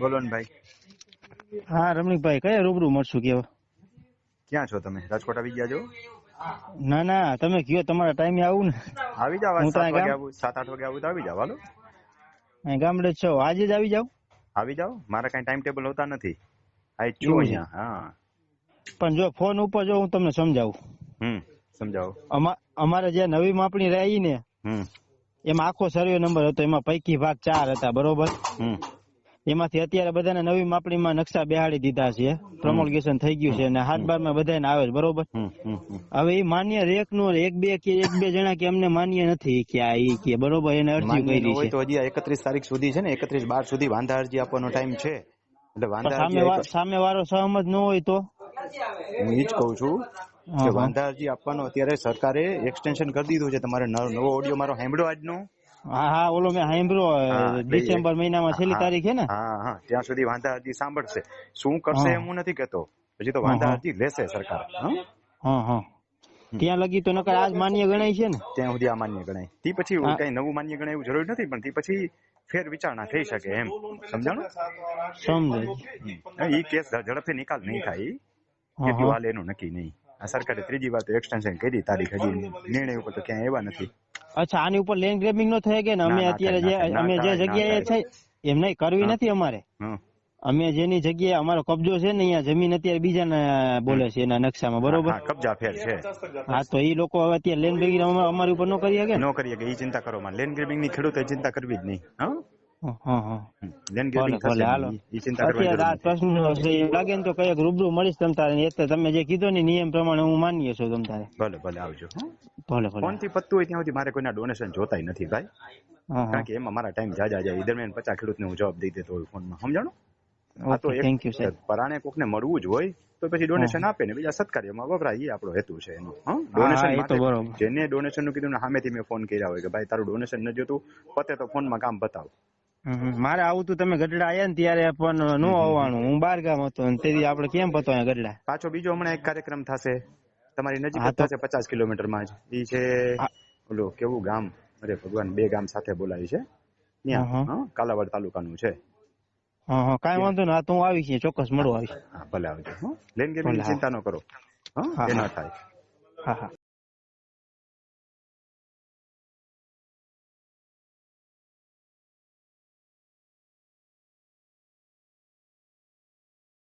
બોલો ને ભાઈ. હા રમણીકભાઈ કયા રૂબરૂ મળશું કેવા ક્યાં છો તમે? રાજકોટ આવી ગયા છો? ના ના તમે કયો તમારા ટાઈમે આવું ને. આવી જાવ હું તો સાત વાગે ગામ- સાત આઠ વાગે આવું તો આવી જાવ હાલો. અહીં ગામડે છો. આજે જ આવી જાવ? આવી જાવ? મારા કઈ ટાઈમ ટેબલ હોતા નથી. આ જ છું અહીંયા હા. પણ જો ફોન ઉપર જો હું તમને સમજાવું. હમ સમજાવો. અમા- અમારે જે નવી માપણી રહી ને હમ. એમાં આખો સર્વે નંબર હતો એમાં પૈકી ભાગ ચાર હતા બરોબર? હમ. એમાંથી અત્યારે બધાને નવી માપણીમાં નકશા બેહાડી દીધા છે. પ્રમોલગેશન થઈ ગયું છે અને હાથ બારમાં બધાને આવે છે બરોબર. હવે એ માન્ય રેકનું એક બે કે એક બે જણા કે અમને માન્ય નથી કે આ ઈ કે બરોબર? એને અરજી કરી છે. તો હજી એકત્રીસ તારીખ સુધી છે ને એકત્રીસ બાર સુધી વાંધા અરજી આપવાનો ટાઈમ છે. એટલે વાંધા સામે સામે વાળો સહમત ન હોય તો? હું એ જ કહું છું કે. વાંધા અરજી આપવાનો અત્યારે સરકારે એક્સટેન્શન કરી દીધું છે. તમારે નવ- નવો ઓડિયો મારો સાંભળ્યો આજનો. હા હા ઓલો મેં સાંભળ્યો ડિસેમ્બર મહિનામાં છેલ્લી તારીખ છે ને? હા હા ત્યાં સુધી વાંધા અરજી સાંભળશે. શું કરશે એમ હું નથી કહેતો. હજી તો વાંધા હજી અરજી લેશે સરકાર. હા? હા ત્યાં લગી તો નકર આજ માન્ય ગણાય છે ને? ત્યાં સુધી આ માન્ય ગણાય. તે પછી. કઈ નવું માન્ય ગણાય એવું જરૂરી નથી પણ તે પછી ફેર વિચારણા થઈ શકે એમ. સમજાણું? સમજાય. એ કેસ ઝડપથી નિકાલ નહીં થાય. કેટલું હા. એનું નક્કી નહીં. આ સરકારે ત્રીજી વાર તો એક્સટેન્શન કરી. તારીખ હજી નિર્ણય ઉપર તો ક્યાંય એવા નથી. અચ્છા આની ઉપર લેન્ડ ગ્રેબિંગ નો થાય કે ને? અમે અત્યારે જે અમે જે જગ્યાએ છે એમ નહીં કરવી નથી અમારે. અમે જેની જગ્યાએ અમારો કબજો છે ને અહીંયા જમીન અત્યારે બીજાને બોલે છે એના નકશામાં બરોબર? કબજા ફેર છે. હા તો એ લોકો હવે અત્યારે લેન્ડ ગ્રેબિંગ અમારી ઉપર નો કરી શકે? નો કરી કરીએ કે એ ચિંતા કરો માં લેન્ડ ગ્રેબિંગની ખેડૂતો ચિંતા કરવી જ નહીં લાગે ને તો કંઈક રૂબરૂ મળીશ તમ તારે. ને એ તો તમે જે કીધું ને નિયમ પ્રમાણે હું માન્ય છું તમ તારે. ભલે ભલે આવજો ભલે ભલે. ફોનથી પતતું હોય ત્યાં સુધી મારે કોઈના ડોનેશન જોતાય નથી ભાઈ. હા હા. કારણ કે એમાં મારા ટાઈમ જાજા જાય. દરમિયાન પચાસ ખેડૂતને હું જવાબ દઈ દેતો હોય ફોનમાં. સમજાણો? આ તો થેન્ક યુ સર પરાણે કોકને મળવું જ હોય તો પછી ડોનેશન આપે ને. બીજા સત્કાર્યમાં વપરાય. એ આપણો હેતુ છે એનો. ડોનેશન. જેને ડોનેશનનું કીધું ને સામેથી મેં ફોન કર્યા હોય કે ભાઈ તારું ડોનેશન ન જોતું પતે તો ફોનમાં કામ બતાવ. મારે આવું તું તમે ગઢડા આયા ને ત્યારે પણ નો આવવાનું. હું બાર ગામ હતો ને તેથી આપણે કેમ પતો અહીંયા ગઢડા? પાછો બીજો હમણાં એક કાર્યક્રમ થશે. તમારી નજીક થશે પચાસ કિલોમીટરમાં જ. ઈ છે ઓલો કેવું ગામ? અરે ભગવાન બે ગામ સાથે બોલાય છે. ત્યાં? કાલાવાડ તાલુકાનું છે. હા કાંઈ વાંધો આ તો હું આવીશ અહીંયા, ચોક્કસ મળવા આવીશ. ભલે આવજો હં? લેન ગેમની ચિંતા ન કરો? હા, એ ન થાય. હા હા.